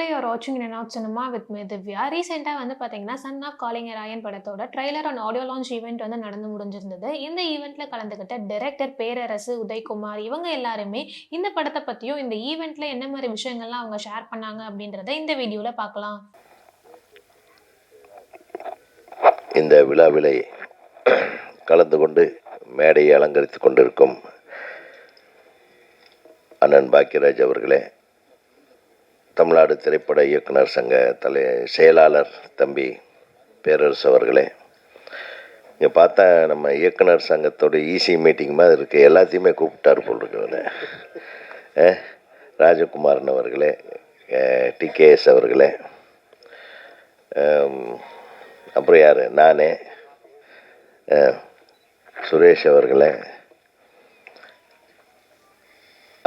Currently, you're வாட்சிங் in cinema with cinema Divya ரீசெண்டாக வந்து பார்த்தீங்கன்னா சன் ஆஃப் காலிங் ராயன் படத்தோட trailer and audio launch event வந்து நடந்து முடிஞ்சிருந்தது. இந்த ஈவெண்ட்ல கலந்துக்கிட்ட டைரக்டர் பேரரசு உதய்குமார் இவங்க எல்லாருமே இந்த படத்தை பற்றியும் இந்த ஈவெண்ட்ல என்ன மாதிரி விஷயங்கள்லாம் அவங்க ஷேர் பண்ணாங்க அப்படின்றத இந்த வீடியோவில் பார்க்கலாம். இந்த விழாவிலே கலந்து கொண்டு மேடையை அலங்கரித்து கொண்டிருக்கும் அண்ணன் பாக்கியராஜ் அவர்களே தமிழ்நாடு திரைப்பட இயக்குனர் சங்க தலை செயலாளர் தம்பி பேரரசு அவர்களே. இங்கே பார்த்தா நம்ம இயக்குனர் சங்கத்தோட ஈசி மீட்டிங் மாதிரி இருக்குது எல்லாத்தையுமே கூப்பிட்டார் போல் இருக்கிறது ராஜகுமாரன் அவர்களே டிகேஎஸ் அவர்களே. அப்புறம் யார்? நானே. சுரேஷ் அவர்களே.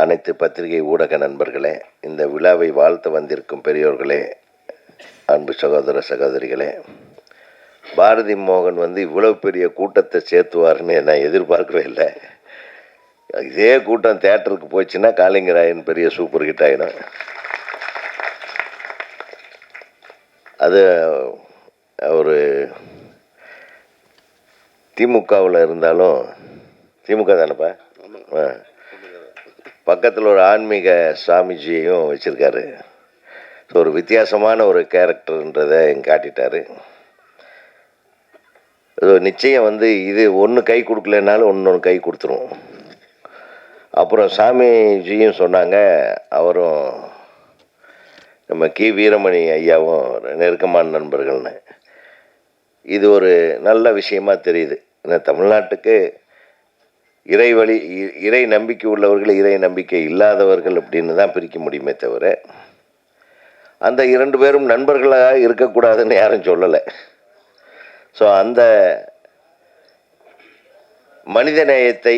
அனைத்து பத்திரிகை ஊடக நண்பர்களே இந்த விழாவை வாழ்த்த வந்திருக்கும் பெரியோர்களே அன்பு சகோதர சகோதரிகளே பாரதி மோகன் வந்து இவ்வளவு பெரிய கூட்டத்தை சேர்த்துவார்னு நான் எதிர்பார்க்கவே இல்லை. இதே கூட்டம் தேட்டருக்கு போச்சுன்னா காளிங்கராயன் பெரிய சூப்பர் ஹிட் ஆகிடும் அது ஒரு திமுகவில் இருந்தாலும் திமுக தானேப்பா? ஆ. பக்கத்தில் ஒரு ஆன்மீக சாமிஜியையும் வச்சுருக்காரு. ஸோ ஒரு வித்தியாசமான ஒரு கேரக்டர்ன்றதை இங்க காட்டிட்டாரு. ஸோ நிச்சயம் வந்து இது ஒன்று கை கொடுக்கலனாலும் ஒன்று கை கொடுத்துரும். அப்புறம் சாமிஜியும் சொன்னாங்க அவரும் நம்ம கி. வீரமணி ஐயாவும் நெருக்கமான நண்பர்கள்னு. இது ஒரு நல்ல விஷயமா தெரியுது. ஏன்னா தமிழ்நாட்டுக்கு இறை வழி இ- இறை நம்பிக்கை உள்ளவர்கள் இறை நம்பிக்கை இல்லாதவர்கள் அப்படின்னு தான் பிரிக்க முடியுமே தவிர அந்த இரண்டு பேரும் நண்பர்களாக இருக்கக்கூடாதுன்னு யாரும் சொல்லலை. ஸோ அந்த மனித நேயத்தை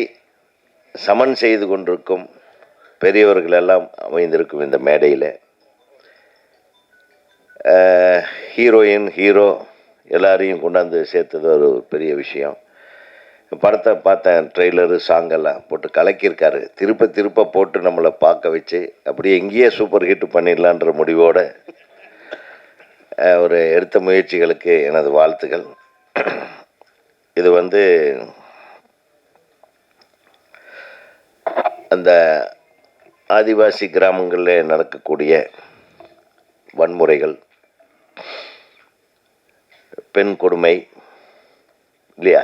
சமன் செய்து கொண்டிருக்கும் பெரியவர்கள் எல்லாம் அமைந்திருக்கும் இந்த மேடையில். ஹீரோயின் ஹீரோ எல்லாரையும் கொண்டாந்து சேர்த்தது ஒரு பெரிய விஷயம். படத்தை பார்த்தேன் ட்ரெய்லரு சாங்கெல்லாம் போட்டு கலக்கியிருக்காரு. திருப்ப திருப்ப போட்டு நம்மளை பார்க்க வச்சு அப்படியே எங்கேயே சூப்பர் ஹிட் பண்ணிடலான்ற முடிவோடு அவர் ஒரு எடுத்த முயற்சிகளுக்கு எனது வாழ்த்துக்கள் இது வந்து அந்த ஆதிவாசி கிராமங்களில் நடக்கக்கூடிய வன்முறைகள் பெண் கொடுமை இல்லையா?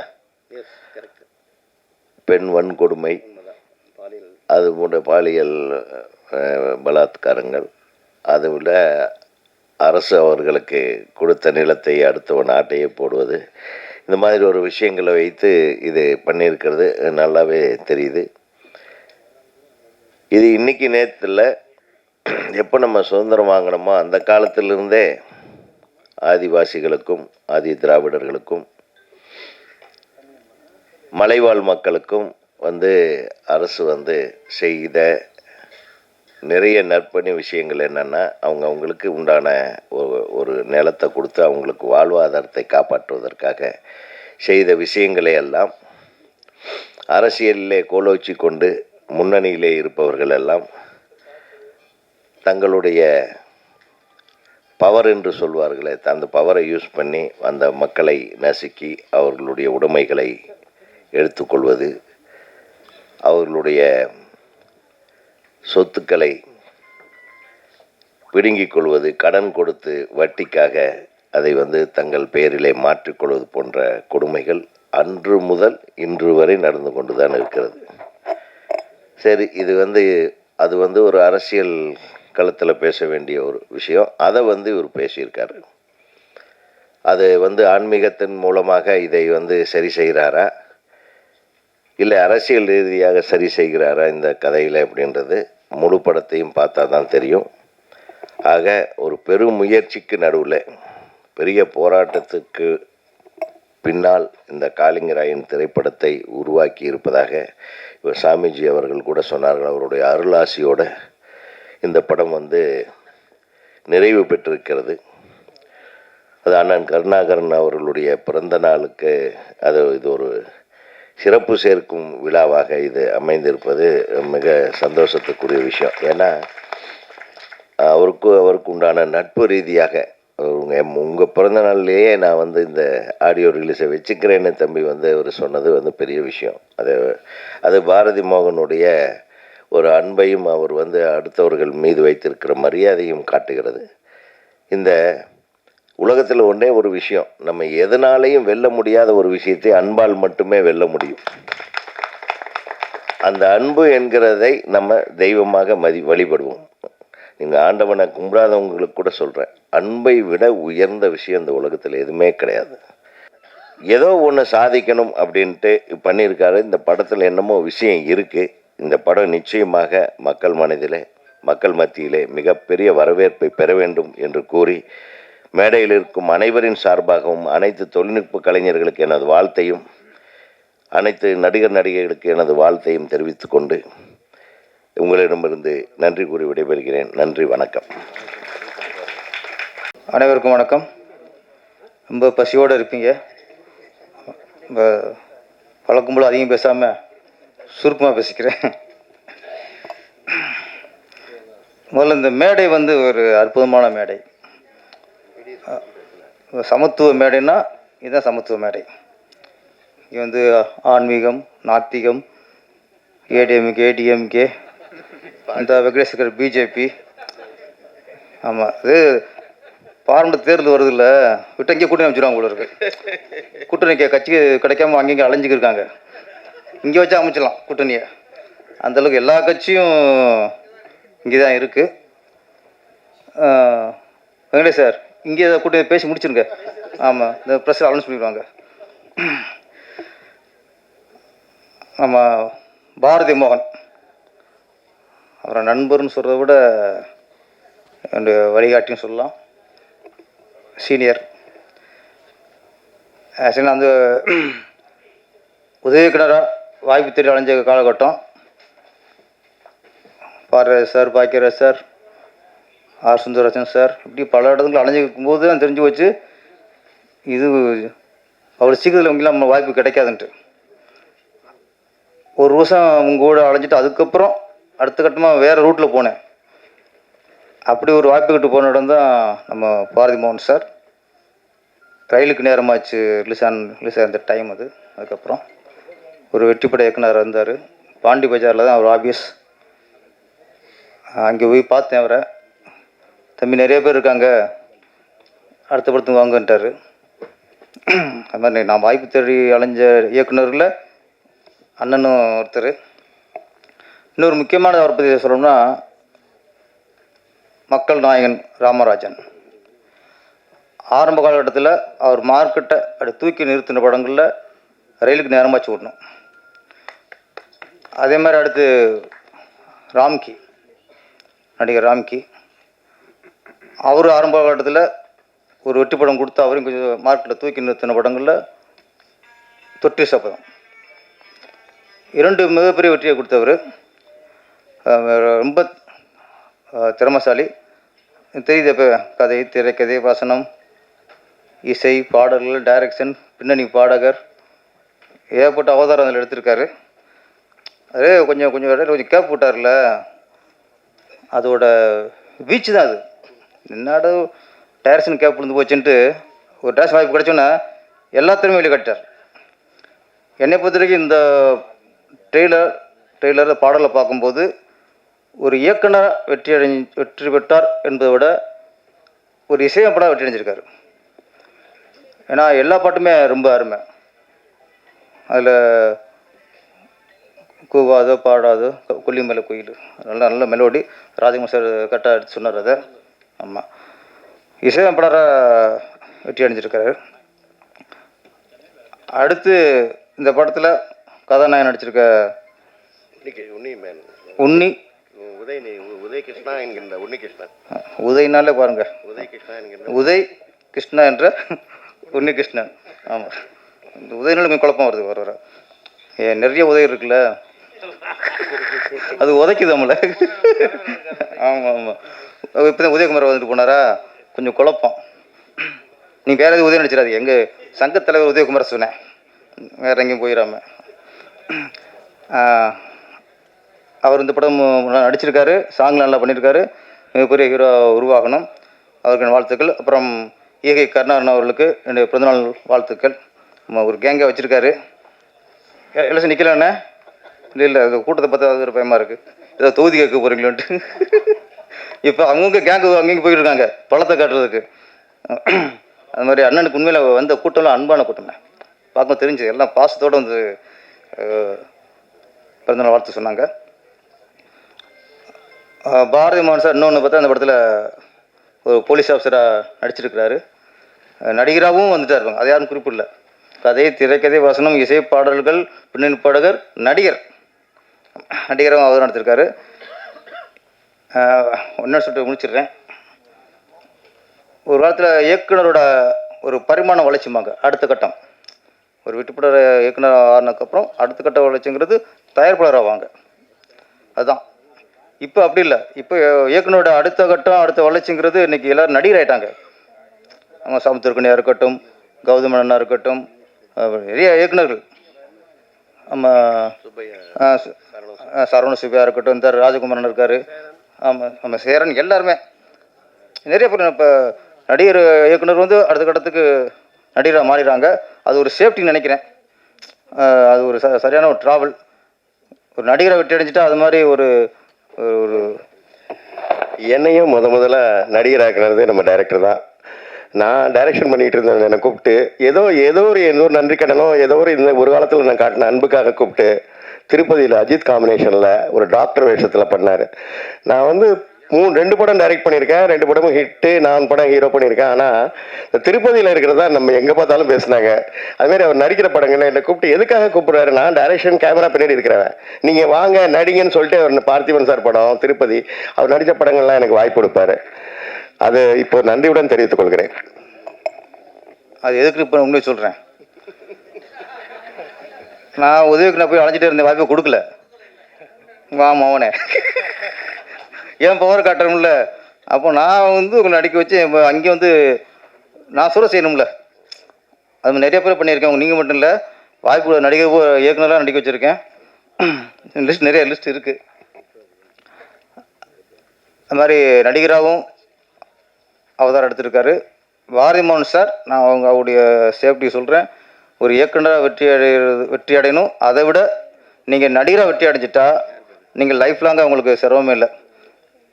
பெண் வன்கொடுமை அது போன்ற பாலியல் பலாத்காரங்கள் அது உள்ள அரசு அவர்களுக்கு கொடுத்த நிலத்தை அடுத்தவன் ஆட்டையே போடுவது இந்த மாதிரி ஒரு விஷயங்களை வைத்து இது பண்ணியிருக்கிறது. நல்லாவே தெரியுது. இது இன்னைக்கு நேரத்தில் எப்போ நம்ம சுதந்திரம் வாங்கினோமோ அந்த காலத்திலிருந்தே ஆதிவாசிகளுக்கும் ஆதி திராவிடர்களுக்கும் மலைவாழ் மக்களுக்கும் வந்து அரசு வந்து செய்த நிறைய நற்பணி விஷயங்கள் என்னென்னா அவங்க அவங்களுக்கு உண்டான ஒரு நிலத்தை கொடுத்து அவங்களுக்கு வாழ்வாதாரத்தை காப்பாற்றுவதற்காக செய்த விஷயங்களை எல்லாம் அரசியலிலே கோலோச்சி கொண்டு முன்னணியிலே இருப்பவர்கள் எல்லாம் தங்களுடைய பவர் என்று சொல்வார்களே அந்த பவரை யூஸ் பண்ணி அந்த மக்களை நசுக்கி அவர்களுடைய உடைமைகளை எடுத்துக்கொள்வது. அவர்களுடைய சொத்துக்களை பிடுங்கிக் கொள்வது கடன் கொடுத்து வட்டிக்காக அதை வந்து தங்கள் பெயரிலே மாற்றிக்கொள்வது போன்ற கொடுமைகள் அன்று முதல் இன்று வரை நடந்து கொண்டு தான் இருக்கிறது. சரி இது வந்து அது வந்து ஒரு அரசியல் களத்தில் பேச வேண்டிய ஒரு விஷயம். அதை வந்து இவர் பேசியிருக்காரு. அது வந்து ஆன்மீகத்தின் மூலமாக இதை வந்து சரி செய்கிறாரா? இல்லை அரசியல் ரீதியாக சரி செய்கிறாரா இந்த கதையில் அப்படின்றது முழு படத்தையும் பார்த்தா தான் தெரியும். ஆக ஒரு பெரும் முயற்சிக்கு நடுவில் பெரிய போராட்டத்துக்கு பின்னால் இந்த காளிங்கராயன் திரைப்படத்தை உருவாக்கி இருப்பதாக இவர் சாமிஜி அவர்கள் கூட சொன்னார்கள். அவருடைய அருளாசியோட இந்த படம் வந்து நிறைவு பெற்றிருக்கிறது. அது அண்ணன் கருணாகரன் அவர்களுடைய பிறந்த நாளுக்கு அது இது ஒரு சிறப்பு சேர்க்கும் விழாவாக இது அமைந்திருப்பது மிக சந்தோஷத்துக்குரிய விஷயம். ஏன்னா அவருக்கு அவருக்கு உண்டான நட்பு ரீதியாக உங்கள் உங்கள் பிறந்த நாள்லேயே நான் வந்து இந்த ஆடியோ ரிலீஸை வச்சுக்கிறேன்னு தம்பி வந்து அவர் சொன்னது வந்து பெரிய விஷயம். அது அது பாரதி மோகனுடைய ஒரு அன்பையும் அவர் வந்து அடுத்தவர்கள் மீது வைத்திருக்கிற மரியாதையும் காட்டுகிறது. இந்த உலகத்தில் ஒன்றே ஒரு விஷயம். நம்ம எதனாலையும் வெல்ல முடியாத ஒரு விஷயத்தை அன்பால் மட்டுமே வெல்ல முடியும். அந்த அன்பு என்கிறதை நம்ம தெய்வமாக மதி வழிபடுவோம். நீங்கள் ஆண்டவனை கும்பிடாதவங்களுக்கு கூட சொல்கிறேன் அன்பை விட உயர்ந்த விஷயம் இந்த உலகத்தில் எதுவுமே கிடையாது. ஏதோ ஒன்று சாதிக்கணும் அப்படின்ட்டு பண்ணியிருக்காரு. இந்த படத்தில் என்னமோ விஷயம் இருக்குது இந்த படம் நிச்சயமாக மக்கள் மனதிலே மக்கள் மத்தியிலே மிகப்பெரிய வரவேற்பை பெற வேண்டும் என்று கூறி மேடையில் இருக்கும் அனைவரின் சார்பாகவும் அனைத்து தொழில்நுட்ப கலைஞர்களுக்கு எனது வாழ்த்தையும் அனைத்து நடிகர் நடிகைகளுக்கு எனது வாழ்த்தையும் தெரிவித்துக் கொண்டு உங்களிடமிருந்து நன்றி கூறி விடைபெறுகிறேன். நன்றி வணக்கம். அனைவருக்கும் வணக்கம். ரொம்ப பசியோடு இருப்பீங்க. ரொம்ப வழக்கம் போல் அதிகம் பேசாமல் சுருக்கமாக பேசிக்கிறேன். முதல்ல இந்த மேடை வந்து ஒரு அற்புதமான மேடை. சமத்துவ மேடைன்னா இதுதான் சமத்துவ மேடை. இங்கே வந்து ஆன்மீகம் நாத்திகம் ஏடிஎம்கே டிஎம்கே அந்த வெங்கடேஸ்வரர் பிஜேபி. ஆமாம் இது பார்மெண்ட் தேர்தல் வருது இல்லை விட்டு இங்கே கூட்டணி அமைச்சிருவாங்க போல இருக்கு. கூட்டணி கே- கட்சி கிடைக்காம அங்கங்கே அலைஞ்சிக்கிருக்காங்க இங்கே வச்சு அமைச்சிடலாம் கூட்டணியை. அந்தளவுக்கு எல்லா கட்சியும் இங்கே தான் இருக்குது வெங்கடேஷ் சார் இங்கே கூட்டி பேசி முடிச்சிருங்க. ஆமாம் இந்த ப்ரெஸ் அனௌன்ஸ் பண்ணிடுவாங்க. ஆமாம் பாரதி மோகன். அவரை நண்பர்னு சொல்கிறத விட என்னுடைய வழிகாட்டின்னு சொல்லலாம். சீனியர் ஆக்சுவலி அந்த உதவி கிணறா வாய்ப்பு தேடி அலைஞ்ச காலகட்டம். Bharathiraj sir Bhagyaraj sir R Sundarrajan sir. இப்படி பல இடத்துல அலைஞ்சிருக்கும் போது தான் தெரிஞ்சு வச்சு இது அவ்வளோ சீக்கிரத்தில் இவங்கெல்லாம் நம்ம வாய்ப்பு கிடைக்காதுன்ட்டு. ஒரு வருஷம் உங்கள் கூட அலைஞ்சிட்டு அதுக்கப்புறம் அடுத்த கட்டமாக வேறு ரூட்டில் போனேன். அப்படி ஒரு வாய்ப்பு கிட்ட போன இடம் தான் நம்ம பாரதி மோகன் சார். ரயிலுக்கு நேரமாச்சு ரிலீஸ் ஆன ரிலீஸ் ஆகிற டைம் அது. அதுக்கப்புறம் ஒரு வெற்றிப்பட இயக்குனர் இருந்தார். பாண்டி பஜாரில் தான் அவர் ஆஃபீஸ் அங்கே போய் பார்த்தேன் அவரை. தம்பி நிறைய பேர் இருக்காங்க. அடுத்த படத்துக்கு வாங்கன்ட்டார். அது மாதிரி நான் வாய்ப்பு தேடி அலைஞ்ச இயக்குநரில் அண்ணனும் ஒருத்தர். இன்னொரு முக்கியமான அவரை பற்றி சொல்லணும்னா மக்கள் நாயகன் ராமராஜன். ஆரம்ப காலகட்டத்தில் அவர் மார்க்கெட்டை அப்படி தூக்கி நிறுத்தின படங்களில் ரயிலுக்கு நேரமாச்சு விடணும் அதே மாதிரி அடுத்து ராம்கி நடிகர் ராம்கி. அவர் ஆரம்ப காலத்தில் ஒரு வெற்றி படம் கொடுத்து அவரையும் கொஞ்சம் மார்க்கெட்டில் தூக்கி நிறுத்தின படங்களில் தொட்டி சபதம். இரண்டு மிகப்பெரிய வெற்றியை கொடுத்தவர். ரொம்ப திறமசாலி திறமைசாலி. தெரியுது இப்போ கதை திரைக்கதை வசனம் இசை பாடல்கள் டைரக்ஷன் பின்னணி பாடகர். ஏகப்பட்ட அவதாரம் அதில் எடுத்திருக்காரு. அதே கொஞ்சம் கொஞ்சம் இடையில கொஞ்சம் கேப் விட்டார்ல அதோட வீச்சு தான் அது. என்னடா டயர்ஸ்னு கேப் விழுந்து போச்சுன்ட்டு ஒரு டேரக்ஷன் வாய்ப்பு கிடைச்சோன்னே எல்லாத்தையுமே வெளியே கட்டார் என்னை பொறுத்த வரைக்கும் இந்த ட்ரெய்லர் ட்ரெய்லர் பாடலை பார்க்கும்போது ஒரு இயக்குனர் வெற்றி அடைஞ்சு வெற்றி பெற்றார் என்பதை விட ஒரு இசையமைப்பாளர் வெற்றி அடைஞ்சிருக்காரு. ஏன்னா எல்லா பாட்டுமே ரொம்ப அருமை. அதில் கூவாதோ பாடாதோ கொல்லிமலை கோயில் நல்ல நல்ல மெலோடி ராஜகுமார் சார் கரெக்டாக எடுத்து சொன்னார் அதை. ஆமாம் இசையமைப்பாளராக வெற்றி அடைஞ்சிருக்காரு. அடுத்து இந்த படத்தில் கதாநாயகன் நடிச்சிருக்க உன்னி. உதய் உதய் கிருஷ்ணா என்கின்ற உன்னி கிருஷ்ணன் உதய்னாலே பாருங்கள் உதய் கிருஷ்ணா என்கின்ற. உதய் கிருஷ்ணா என்ற உன்னி கிருஷ்ணன் ஆமாம் இந்த உதயநாள் கொஞ்சம் குழப்பம் வருது வர வர நிறைய உதயம் இருக்குல்ல? அது உதைக்குது நம்மள ஆமாம் ஆமாம் இப்போ தான் உதயகுமார் வந்துட்டு போனாரா? கொஞ்சம் குழப்பம். நீ வேற எதுவும் உதயம் நடிச்சிடாது எங்கள் சங்கத் தலைவர் உதயகுமார் சொன்னேன். வேற எங்கேயும் போயிடாம. அவர் இந்த படம் நடிச்சிருக்காரு சாங் நல்லா பண்ணியிருக்காரு மிகப்பெரிய ஹீரோ உருவாகணும். அவருக்கு வாழ்த்துக்கள். அப்புறம் ஈகை கருணாகரன் அவர்களுக்கு என்னுடைய பிறந்தநாள் வாழ்த்துக்கள். ஒரு கேங்கை வச்சுருக்காரு. எல்லாம் நிற்கலண்ணே இல்லை இல்லை அது கூட்டத்தை பார்த்தா அது ஒரு பயமாக இருக்குது ஏதோ தொகுதி கேட்க போகிறீங்களோன்ட்டு இப்போ அவங்கவுங்க கேங்கு அங்கேயும் போயிட்டு இருக்காங்க பழத்தை காட்டுறதுக்கு. அது மாதிரி அண்ணனுக்கு உண்மையில் வந்த கூட்டம்லாம் அன்பான கூட்டமே பார்க்க தெரிஞ்சு எல்லாம் பாசத்தோடு வந்து பிறந்தநாள் வாழ்த்து சொன்னாங்க. பாரதி மோகன் சார் இன்னொன்று பார்த்தா அந்த படத்தில் ஒரு போலீஸ் ஆஃபீஸராக நடிச்சிருக்கிறாரு. நடிகராகவும் வந்துட்டார் அது யாரும் குறிப்பிடல. கதை திரைக்கதை வசனம் இசை பாடல்கள் பின்னணி பாடகர் நடிகர். நடிகராகவும் அவர் நடத்திருக்காரு ஒன்று சொல்லிட்டு முடிச்சிடுறேன். ஒரு காலத்தில் இயக்குனரோட ஒரு பரிமாண வளர்ச்சிமாங்க அடுத்த கட்டம். ஒரு விட்டுப்பட இயக்குனர் ஆனதுக்கப்புறம் அடுத்த கட்ட வளர்ச்சிங்கிறது தயாரிப்பாளர் ஆவாங்க அதுதான். இப்போ அப்படி இல்லை. இப்போ இயக்குனரோட அடுத்த கட்டம் அடுத்த வளர்ச்சிங்கிறது இன்னைக்கு எல்லாரும் நடிகர் ஆயிட்டாங்க. அவங்க சமுத்திரக்கனியாக இருக்கட்டும் கௌதம் அண்ணா இருக்கட்டும் நிறைய இயக்குனர்கள். நம்ம சரவண சிவா இருக்கட்டும் இந்த ராஜகுமாரன் இருக்கார். ஆமாம் நம்ம சேரன் எல்லாருமே. நிறைய பேர் இப்போ நடிகர் இயக்குனர் வந்து அடுத்த கட்டத்துக்கு நடிகராக மாறிடுறாங்க. அது ஒரு சேஃப்டின்னு நினைக்கிறேன். அது ஒரு ச சரியான ஒரு ட்ராவல் ஒரு நடிகரை விட்டு அடைஞ்சிட்டா அது மாதிரி ஒரு ஒரு- ஒரு என்னையும் முத முதல்ல நடிகராக்குனது நம்ம டைரக்டர் தான். நான் டைரக்ஷன் பண்ணிட்டு இருந்தேன் என்னை கூப்பிட்டு. ஏதோ ஏதோ ஒரு ஏதோ ஒரு நன்றி கடனோ ஏதோ ஒரு இந்த ஒரு காலத்தில் நான் காட்டின அன்புக்காக கூப்பிட்டு திருப்பதியில் அஜித் காம்பினேஷனில் ஒரு டாக்டர் வேஷத்தில் பண்ணார். நான் வந்து மூணு ரெண்டு படம் டைரக்ட் பண்ணியிருக்கேன் ரெண்டு படமும் ஹிட்டு நான் படம் ஹீரோ பண்ணியிருக்கேன். ஆனால் இந்த திருப்பதியில் இருக்கிறதா நம்ம எங்கே பார்த்தாலும் பேசுனாங்க. அதுமாரி அவர் நடிக்கிற படங்கள்ல என்னை கூப்பிட்டு எதுக்காக கூப்பிடுறாரு? நான் டைரக்ஷன் கேமரா பின்னாடி இருக்கிறவன். நீங்கள் வாங்க நடிங்கன்னு சொல்லிட்டு அவர் பார்த்திபன் சார் படம் திருப்பதி அவர் நடித்த படங்கள்லாம் எனக்கு வாய்ப்பு கொடுப்பாரு. அது இப்போ நன்றியுடன் தெரிவித்துக் கொள்கிறேன். அது எதுக்கு இப்போ உண்மையை சொல்கிறேன் நான் உதவிக்கு நான் போய் அழைச்சிட்டே இருந்தேன் வாய்ப்பை கொடுக்கல. வா மவனே. ஏன் பவர் காட்டணும்ல? அப்போ நான் வந்து உங்களை நடிக்க வச்சு அங்கே வந்து நான் சொல்ல செய்யணும்ல. அது நிறைய பேர் பண்ணியிருக்கேன். நீங்கள் மட்டும் இல்லை வாய்ப்பு நடிகர் பூ- இயக்குனராக நடிக்க வச்சுருக்கேன். லிஸ்ட் நிறைய லிஸ்ட் இருக்குது அது மாதிரி நடிகராகவும் அவதாரம் எடுத்திருக்காரு. பாரதி மோகன் சார் நான் அவங்க அவருடைய சேஃப்டி சொல்கிறேன் ஒரு இயக்குனராக வெற்றி அடைகிறது வெற்றி அடையணும். அதை விட நீங்கள் நடிகராக வெற்றி அடைஞ்சிட்டா நீங்கள் லைஃப் லாங்காக உங்களுக்கு சிரமமே இல்லை.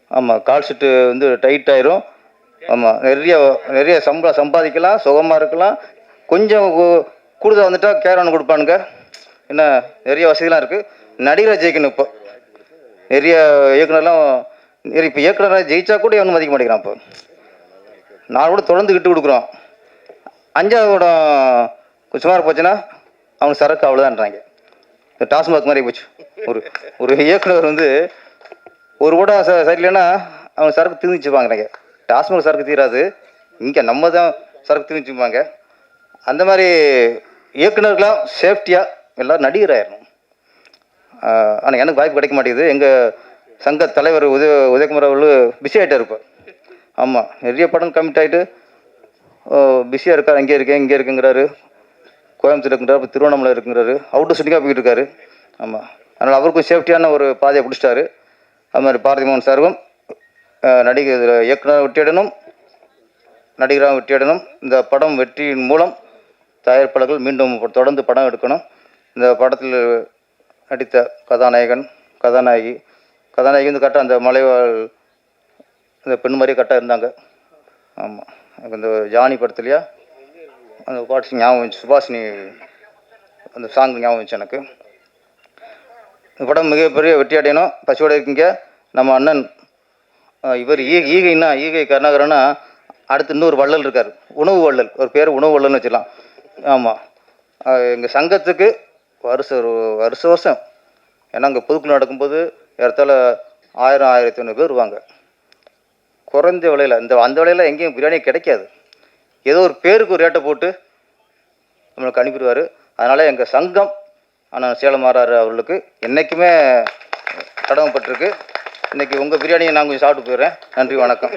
ஆமாம் கால் ஷீட்டு வந்து டைட் ஆயிரும். ஆமாம் நிறைய நிறைய சம்பளம் சம்பாதிக்கலாம் சுகமாக இருக்கலாம். கொஞ்சம் கூ- கூடுதல் வந்துட்டா கேர் ஒன்று கொடுப்பானுங்க. என்ன நிறைய வசதிலாம் இருக்குது நடிகராக ஜெயிக்கணும் இப்போ. நிறைய இயக்குனர்லாம் இப்போ இயக்குனராக ஜெயிச்சா கூட எவனும் மதிக்க மாட்டேங்கிறான் இப்போ. நான் கூட தொடர்ந்து கிட்டு கொடுக்குறோம். அஞ்சாவது கூடம் கொஞ்சம் சுமார் போச்சுன்னா அவனுக்கு சரக்கு அவ்வளோதான்றாங்க இந்த டாஸ்மாக் மாதிரி போச்சு. ஒரு ஒரு இயக்குனர் வந்து ஒரு கூட ச சரியில்லைன்னா அவங்க சரக்கு தீர்ந்துச்சு டாஸ்மாக் சரக்கு தீராது. இங்கே நம்ம தான் சரக்கு தீர்ந்துச்சுப்பாங்க அந்த மாதிரி இயக்குனர்களாம் சேஃப்டியாக எல்லோரும் நடிகராயிடணும் ஆனால் எனக்கு வாய்ப்பு கிடைக்க மாட்டேங்குது. எங்கள் சங்க தலைவர் உதய உதயகுமார் அவர்கள் பிஸி ஆகிட்டார் இப்போ. ஆமாம் நிறைய படம் கமிட் ஆகிட்டு பிஸியாக இருக்கார் அங்கே இருக்கேன் இங்கே இருக்குங்கிறாரு. கோயம்புத்தூர் இருக்குங்கிறாரு இப்போ திருவண்ணாமலை இருக்குங்கிறாரு அவுட்டர் சுட்டிங்காக போய்கிட்டு இருக்காரு. ஆமாம் அதனால் அவருக்கும் சேஃப்டியான ஒரு பாதையை பிடிச்சிட்டாரு. அது மாதிரி பாரதி மோகன் சார்வும் நடிகை இதில் இயக்குனர் வெற்றியிடணும் நடிகராக வெற்றியிடணும் இந்த படம் வெற்றியின் மூலம் தயாரிப்பாளர்கள் மீண்டும் தொடர்ந்து படம் எடுக்கணும். இந்த படத்தில் நடித்த கதாநாயகன் கதாநாயகி கதாநாயகி வந்து கரெக்டாக அந்த மலைவாழ் இந்த பெண் மாதிரியே கரெக்டாக இருந்தாங்க. ஆமாம் எனக்கு இந்த ஜானி படத்துலையா அந்த பாட்டு ஞாபகம் வந்துச்சு. சுபாஷினி அந்த சாங் ஞாபகம் வந்துச்சு எனக்கு. இந்த படம் மிகப்பெரிய வெற்றி அடையணும். பசியோட இருக்கீங்க. நம்ம அண்ணன் இவர் ஈ ஈகைன்னா ஈகை கருணாகரன்னா அடுத்து இன்னொரு வள்ளல் இருக்கார். உணவு வள்ளல். ஒரு பேர் உணவு வள்ளல்னு வச்சுக்கலாம். ஆமாம் எங்கள் சங்கத்துக்கு வருஷம் ஒரு வருஷ வருஷம். ஏன்னா அங்கே புதுக்குள்ள நடக்கும்போது ஏறத்தாழ ஆயிரம் ஆயிரத்தி ஐநூறு பேர் வருவாங்க. குறைஞ்ச விலையில் இந்த அந்த விலையில் எங்கேயும் பிரியாணி கிடைக்காது. ஏதோ ஒரு பேருக்கு ஒரு ரேட்டை போட்டு நம்மளுக்கு அனுப்பிடுவார். அதனால் எங்கள் சங்கம் ஆனால் சேலம் மாறார் அவர்களுக்கு என்றைக்குமே கடமைப்பட்டிருக்கு. இன்றைக்கி உங்கள் பிரியாணியை நான் கொஞ்சம் சாப்பிட்டு போயிடுறேன். நன்றி வணக்கம்.